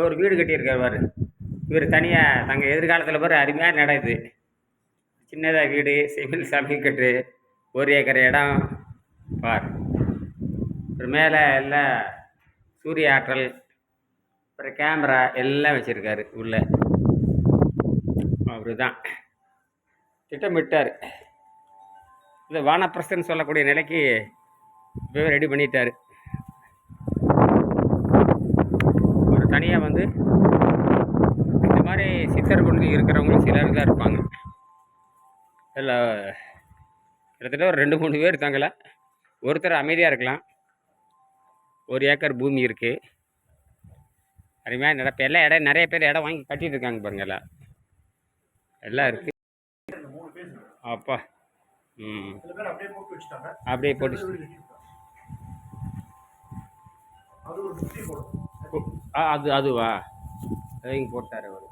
ஒரு வீடு கட்டியிருக்கார் பாரு. இவர் தனியாக தங்க எதிர்காலத்தில் பாரு அருமையாக நடக்குது சின்னதாக வீடு சிவில் சமைக்கட்டு ஒரு ஏக்கர் இடம். பார். அப்புறம் மேலே எல்லாம் சூரிய ஆற்றல் அப்புறம் கேமரா எல்லாம் வச்சுருக்காரு உள்ளே. அவரு தான் திட்டமிட்டார். இந்த வானப்பிரசன் சொல்லக்கூடிய நிலைக்கு இப்போவே ரெடி பண்ணிட்டார். நிறையா வந்து இந்த மாதிரி சித்தர் கொண்டு இருக்கிறவங்களும் சிலர் தான் இருப்பாங்க. இல்லை கிட்டத்தட்ட ஒரு ரெண்டு மூணு பேர் இருக்காங்களா ஒருத்தர் அமைதியாக இருக்கலாம். ஒரு ஏக்கர் பூமி இருக்குது அருமையாக நடப்ப. எல்லா இடம் நிறைய பேர் இடம் வாங்கி கட்டிட்டு இருக்காங்க பாருங்க எல்லாம் எல்லாம் இருக்குது அப்பா. ம். அப்படியே போட்டு அது ஒரு அது அதுவா? அது இங்கே போட்டார் அவர்.